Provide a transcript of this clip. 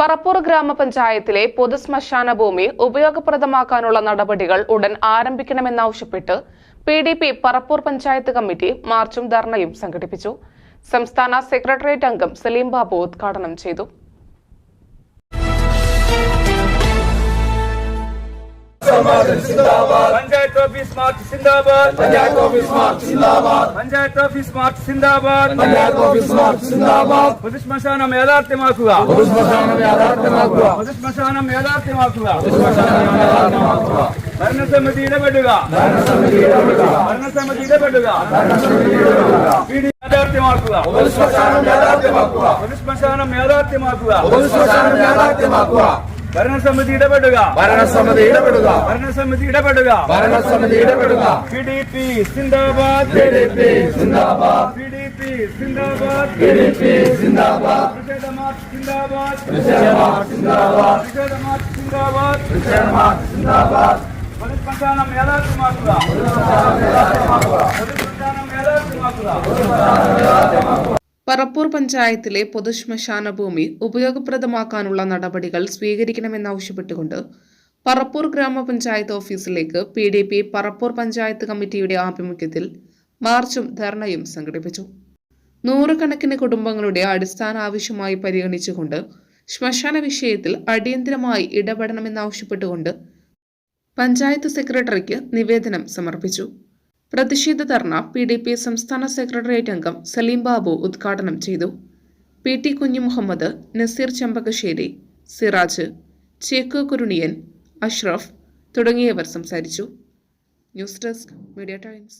പറപ്പൂർ ഗ്രാമപഞ്ചായത്തിലെ പൊതു ശ്മശാന ഭൂമി ഉപയോഗപ്രദമാക്കാനുള്ള നടപടികൾ ഉടൻ ആരംഭിക്കണമെന്നാവശ്യപ്പെട്ട് P D P Parappur panchayat committee മാർച്ചും ധർണയും സംഘടിപ്പിച്ചു. സംസ്ഥാന സെക്രട്ടേറിയറ്റ് അംഗം സലീം ബാബു ഉദ്ഘാടനം ചെയ്തു. മാർച്ച് സിന്ദാബാദ്. പഞ്ചായത്ത് ഓഫീസ് മാർച്ച് സിന്ദാബാദ്. പഞ്ചായത്ത് ഓഫീസ് മാർച്ച് സിന്ദാബാദ്. പഞ്ചായത്ത് ഓഫീസ് മാർച്ച് സിന്ദാബാദ്. പൊതുശ്മശാനം യാഥാർത്ഥ്യമാക്കുക. പൊതുശ്മശാനം യാഥാർത്ഥ്യമാക്കുക. പൊതുശ്മശാനം യാഥാർത്ഥ്യമാക്കുക. പൊതുശ്മശാനം യാഥാർത്ഥ്യമാക്കുക ഭരണസമിതി ഇടപെടുക. ഭരണസമിതി ഇടപെടുക. ഭരണസമിതി ഇടപെടുക. ഭരണസമിതി ഇടപെടുക യാഥാർത്ഥ്യമാക്കുക. പൊതുശ്മശാനം യാഥാർത്ഥ്യമാക്കുക. പൊതുശ്മശാനം യാഥാർത്ഥ്യമാക്കുക. പൊതുശ്മശാനം യാഥാർത്ഥ്യമാക്കുക. ഭരണസമിതി ഇടപെടുക. ഭരണസമിതി ഇടപെടുക. ഭരണസമിതി ഇടപെടുക. ഭരണസമിതി ഇടപെടുക. പി ഡി പി സിന്ദാബാദ്. പി ഡി പി സിന്ദാബാദ്. പി ഡി പി സിന്ദാബാദ്. പി ഡി പി സിന്ദാബാദ്. പ്രതിഷേധ മാർച്ച് സിന്ദാബാദ്. പ്രതിഷേധ മാർച്ച് സിന്ദാബാദ്. പ്രതിഷേധ മാർച്ച് സിന്ദാബാദ് പ്രതിഷേധ മാർച്ച് സിന്ദാബാദ് പൊതുശ്മശാനം യാഥാർത്ഥ്യമാക്കുക പൊതുശ്മശാനം യാഥാർത്ഥ്യമാക്കുക പറപ്പൂർ പഞ്ചായത്തിലെ പൊതുശ്മശാന ഭൂമി ഉപയോഗപ്രദമാക്കാനുള്ള നടപടികൾ സ്വീകരിക്കണമെന്നാവശ്യപ്പെട്ടുകൊണ്ട് പറപ്പൂർ ഗ്രാമപഞ്ചായത്ത് ഓഫീസിലേക്ക് P D P Parappur panchayat കമ്മിറ്റിയുടെ ആഭിമുഖ്യത്തിൽ മാർച്ചും ധർണയും സംഘടിപ്പിച്ചു. നൂറുകണക്കിന് കുടുംബങ്ങളുടെ അടിസ്ഥാന ആവശ്യമായി പരിഗണിച്ചുകൊണ്ട് ശ്മശാന വിഷയത്തിൽ അടിയന്തരമായി ഇടപെടണമെന്നാവശ്യപ്പെട്ടുകൊണ്ട് പഞ്ചായത്ത് സെക്രട്ടറിക്ക് നിവേദനം സമർപ്പിച്ചു. പ്രതിഷേധ ധർണ പി ഡി പി സംസ്ഥാന സെക്രട്ടേറിയറ്റ് അംഗം സലീം ബാബു ഉദ്ഘാടനം ചെയ്തു. പി ടി കുഞ്ഞു മുഹമ്മദ് നസീർ ചെമ്പകശ്ശേരി സിറാജ് ചേക്കു കുരുണിയൻ അഷ്റഫ് തുടങ്ങിയവർ സംസാരിച്ചു. News desk media times.